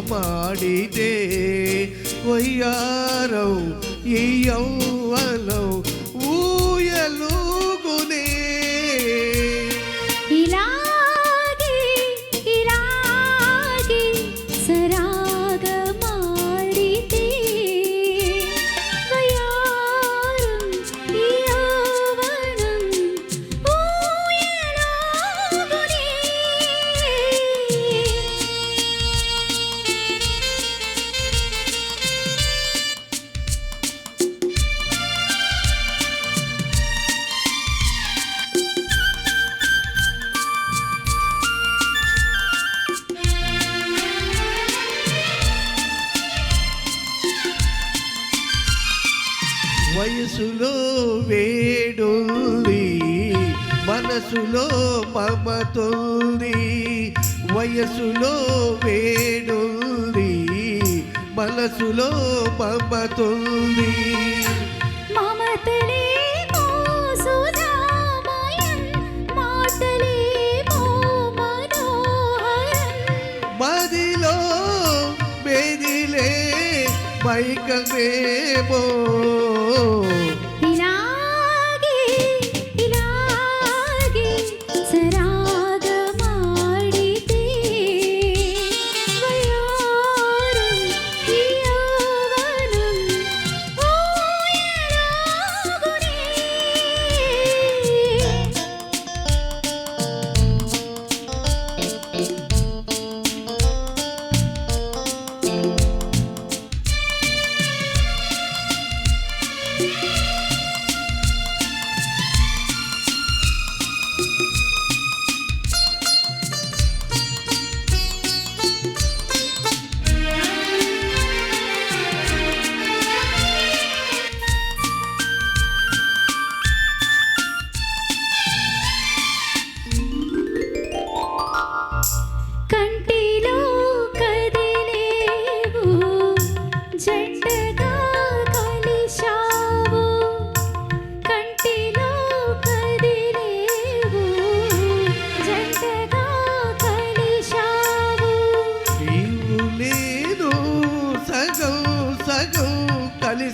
ಮಾಡಿದೆ. ವಯ್ಯಾರವು ಈ ಯೌ వయసులో వేడుంది మనసులో మమతుంది. వయసులో వేడుంది మనసులో మమతుంది. మమతలే మదిలో బెదిలే మైకమేమో ఇలాగే oh.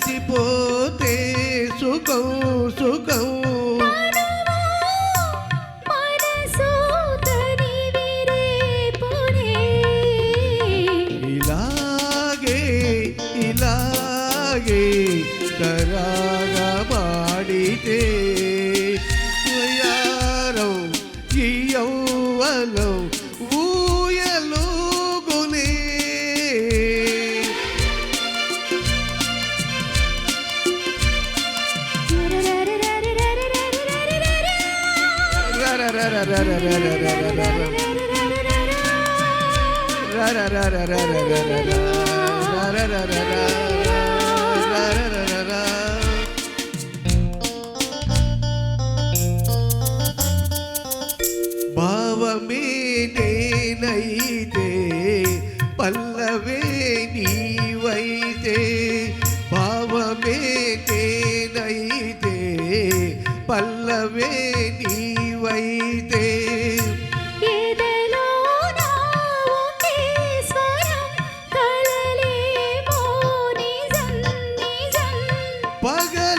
కలిసిపోతే సుఖం సుఖం. ఇలాగే ఇలాగే కరాగా వయారం ఈ యౌవనం భావమే నేనైతే పల్లవే నీవైతే భావమే నేనైతే పల్లవే నీవైతే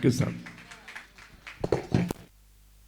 Köszönöm.